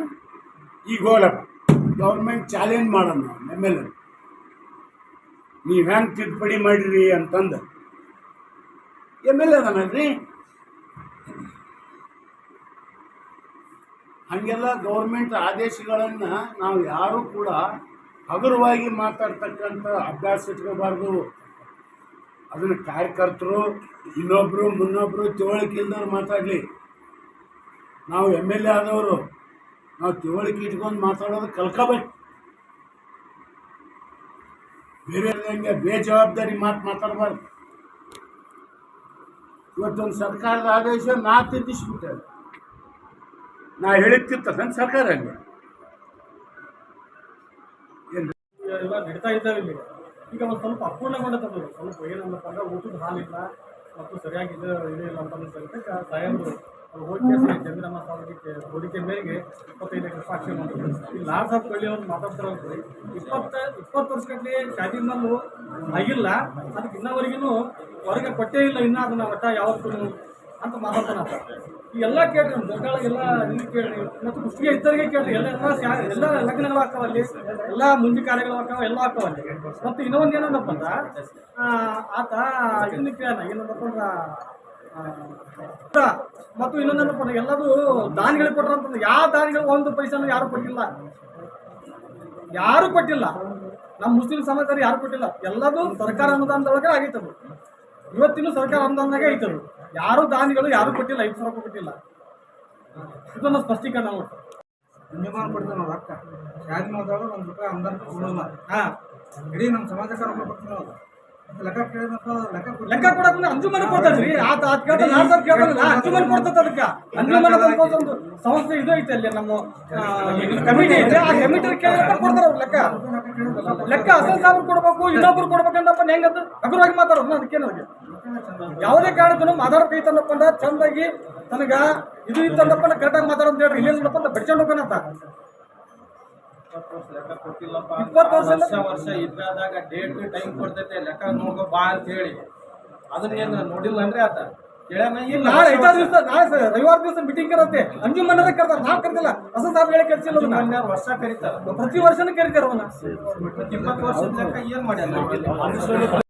Speaker 1: ಈಗ ಹೋಲಪ್ಪ ಗೌರ್ಮೆಂಟ್ ಚಾಲೆಂಜ್ ಮಾಡೋಣ ಎಂ ಎಲ್ ಎ ನೀವು ಹೆಂಗೆ ತಿದ್ದುಪಡಿ ಮಾಡಿರಿ ಅಂತಂದು. ಎಂ ಎಲ್ ಎ ಹಾಗೆಲ್ಲ ಗೌರ್ಮೆಂಟ್ ಆದೇಶಗಳನ್ನು ನಾವು ಯಾರೂ ಕೂಡ ಹಗುರವಾಗಿ ಮಾತಾಡ್ತಕ್ಕಂಥ ಅಭ್ಯಾಸ ಇಟ್ಕೋಬಾರ್ದು. ಅದನ್ನು ಕಾರ್ಯಕರ್ತರು ಇನ್ನೊಬ್ಬರು ಮುನ್ನೊಬ್ಬರು ತಿಳುವಳಿಕೆ ಇಲ್ಲದವ್ರು ಮಾತಾಡಲಿ. ನಾವು ಎಂ ಎಲ್ ಎ ಆದವರು, ನಾವು ತಿಳುವಳಿಕೆ ಇಟ್ಕೊಂಡು ಮಾತಾಡೋದು ಕಲ್ಕೋಬೇಕು ಬೇರೆ ಹಂಗೆ ಬೇಜವಾಬ್ದಾರಿ ಮಾತು ಮಾತಾಡಬಾರ್ದು. ಇವತ್ತೊಂದು ಸರ್ಕಾರದ ಆದೇಶ ನಾ ತಿದ್ದಿಸ್ಬಿಟ್ಟೆ ನಾ ಹೇಳಿದ್ಕಿಂತ ನನ್ನ ಸರ್ಕಾರ
Speaker 5: ಅಲ್ಲಿ ನಡೀತಾ ಇದ್ದಾವೆ ಇಲ್ಲಿ. ಈಗ ಒಂದು ಸ್ವಲ್ಪ ಅಪೂರ್ಣಗೊಂಡದ್ದು ಸ್ವಲ್ಪ ಏನಂದಪ್ಪ ಅಂದ್ರೆ ಊಟದ ಹಾಲಿಲ್ಲ ಮತ್ತು ಸರಿಯಾಗಿ ಇದು ಇಲ್ಲ ಅಂತ ಸಾಹೇಬರು ಅವ್ರು ಹೋಗಿ ಚಂದ್ರಮ್ಮ ಸ್ವಾಮಿಗೆ ಹೋಲಿಕೆ ಮೇರೆಗೆ ಇಪ್ಪತ್ತೈದು ಲಕ್ಷ ಸಾಕ್ಷಿ ಮಾಡಿದ್ರು ಈ ಲಾಡ್ ಸಾಬ್ ಕೊಳ್ಳಿ ಅವ್ರು ಮಾತಾಡ್ತಾರಂದ್ರೆ ಇಪ್ಪತ್ತ, ಇಪ್ಪತ್ತು ವರ್ಷಗಟ್ಟಲೆ ಶಾದಿ ಆಗಿಲ್ಲ. ಅದಕ್ಕೆ ಇನ್ನವರೆಗೂ ಹೊರಗೆ ಕೊಟ್ಟೇ ಇಲ್ಲ. ಇನ್ನೂ ಅದನ್ನ ಒಟ್ಟ ಯಾವತ್ತೂ ಅಂತ ಮಾತಾಡ್ತಾನ ಈ ಎಲ್ಲ ಕೇಳ್ರಿ ನಮ್ಮ ಎಲ್ಲ ಇಲ್ಲಿ ಕೇಳ್ರಿ. ಮತ್ತು ಕುಷ್ಟಿಗೆ ಇದ್ದವರಿಗೆ ಕೇಳ್ರಿ. ಎಲ್ಲ ಎಲ್ಲ ಎಲ್ಲ ಲಗ್ನಗಳು ಆಗ್ತಾವ ಅಲ್ಲಿ. ಎಲ್ಲ ಮುಂಜಿ ಕಾರ್ಯಗಳು ಆಗ್ತಾವ, ಎಲ್ಲ ಆಗ್ತಾವ ಅಲ್ಲಿ. ಮತ್ತು ಇನ್ನೊಂದು ಏನಂದಪ್ಪ ಅಂದ್ರೆ ಆತ ಇದನ್ನ ಕೇಳ ಏನಪ್ಪ ಅಂದ್ರೆ ಮತ್ತು ಇನ್ನೊಂದೇನಪ್ಪ ಅಂದ್ರೆ, ಎಲ್ಲದು ದಾನಿಗಳಿಗೆ ಕೊಟ್ಟರು ಅಂತಂದ್ರೆ ಯಾವ ದಾನಿಗಳು ಒಂದು ಪೈಸಾನು ಯಾರು ಕೊಟ್ಟಿಲ್ಲ. ಯಾರು ಕೊಟ್ಟಿಲ್ಲ. ನಮ್ಮ ಮುಸ್ಲಿಂ ಸಮಾಜದಲ್ಲಿ ಯಾರು ಕೊಟ್ಟಿಲ್ಲ. ಎಲ್ಲದು ಸರ್ಕಾರ ಅನುದಾನದೊಳಗೆ ಆಗೈತದು. ಇವತ್ತಿನೂ ಸರ್ಕಾರ ಅನುದಾನದಾಗೆ ಐತದು. ಯಾರು ದಾನಿಗಳು, ಯಾರು ಕೊಟ್ಟಿಲ್ಲ, ಐದು ಸಾವಿರ ರೂಪಾಯಿ ಕೊಟ್ಟಿಲ್ಲ. ಇದನ್ನ ಸ್ಪಷ್ಟೀಕರಣ ಮಾಡ್ತಾರೆ.
Speaker 6: ಪುಣ್ಯಮಾನ ಕೊಡ್ತಾನೆ ನಾವು ರೊಕ್ಕ ಶಾದಿ ಮಾತಾಡೋದು ಒಂದು ರೂಪಾಯಿ ಅನುದಾನ ಕೊಡೋಲ್ಲ.
Speaker 5: ಹಾ,
Speaker 6: ಇಡೀ ನಮ್ಮ ಸಮಾಜಕ್ಕೆ ರೊಕ್ಕ ಕೊಡ್ತೀವಿ ನಾವು. ಲೆಕ್ಕ ಕೇಳಿದಪ್ಪ ಲೆಕ್ಕ ಕೊಡ್ತೀವಿ.
Speaker 5: ಕೊಡಕ್ ಅಂಜುಮನ್ ಕೊಡ್ತದ್ರಿ ಆತ ಕೇಳ್ತಾನಲ್ಲ ಅಂಜುಮನ್ ಕೊಡ್ತದ ಅದಕ್ಕ. ಅಂಜುಮನ್ ಒಂದು ಸಂಸ್ಥೆ ಇದು ಐತೆ ಅಲ್ಲಿ ನಮ್ಮ ಕಮಿಟಿ ಐತೆ ಆ ಕಮಿಟಿ ಕೊಡ್ತಾರ ಅವ್ರು ಲೆಕ್ಕ. ಲೆಕ್ಕ ಅಸಲ್ ಸಾಬ್ರು ಕೊಡ್ಬೇಕು, ಇನ್ನೊಬ್ರು ಕೊಡ್ಬೇಕಂದಪ್ಪ ಹೆಂಗಂತ ಹಗುರವಾಗಿ ಮಾತಾಡೋದು ಅದಕ್ಕೇನು ಅದಕ್ಕೆ ಯಾವುದೇ ಕಾರಣಕ್ಕೂ ಮಾತಾಡೋ ಕೈ ತಂದಪ್ಪ ಅಂದ, ಚಂದಾಗಿ ತನಗ ಇದು ಇತ್ತಂದಪ್ಪ ಕರೆಕ್ಟಾಗಿ ಮಾತಾಡೋದು ಹೇಳ್ರಿ. ಇಲ್ಲೇನಪ್ಪ ಅಂತ ಬಡ್ಸ್ಕೊಂಡು ವರ್ಷ
Speaker 7: ವರ್ಷ ಇದ್ರಾದಾಗ ಡೇಟ್ ಟೈಮ್ ಕೊಡ್ತೈತೆ ಲೆಕ್ಕ ನೋಡ್ಕೊ ಬಾ ಅಂತ ಹೇಳಿ. ಅದನ್ನೇನು ನೋಡಿಲ್ಲ ಅಂದ್ರೆ ಆತ.
Speaker 5: ನಾಳೆ ಐದಾರು ದಿವಸ ನಾಳೆ ರವಿವಾರ ದಿವಸ ಮೀಟಿಂಗ್ ಕರತ್ತೆ. ಅಂಜು ಮನ್ನದ ಕರ್ತಾರೆ ನಾವು ಕರ್ತಿಲ್ಲ. ಹೊಸ ಸಾರ್ ಹೇಳಿ ಕರ್ಸಿಲ್ಲ ಅದನ್ನ.
Speaker 7: ವರ್ಷ ಕರೀತಾರ.
Speaker 5: ಪ್ರತಿ ವರ್ಷನೂ ಕರಿತಾರೆ ಅವನ್ನ
Speaker 7: ಇಪ್ಪತ್ತು ವರ್ಷದ ಲೆಕ್ಕ ಏನ್ ಮಾಡ್ಯಾನ?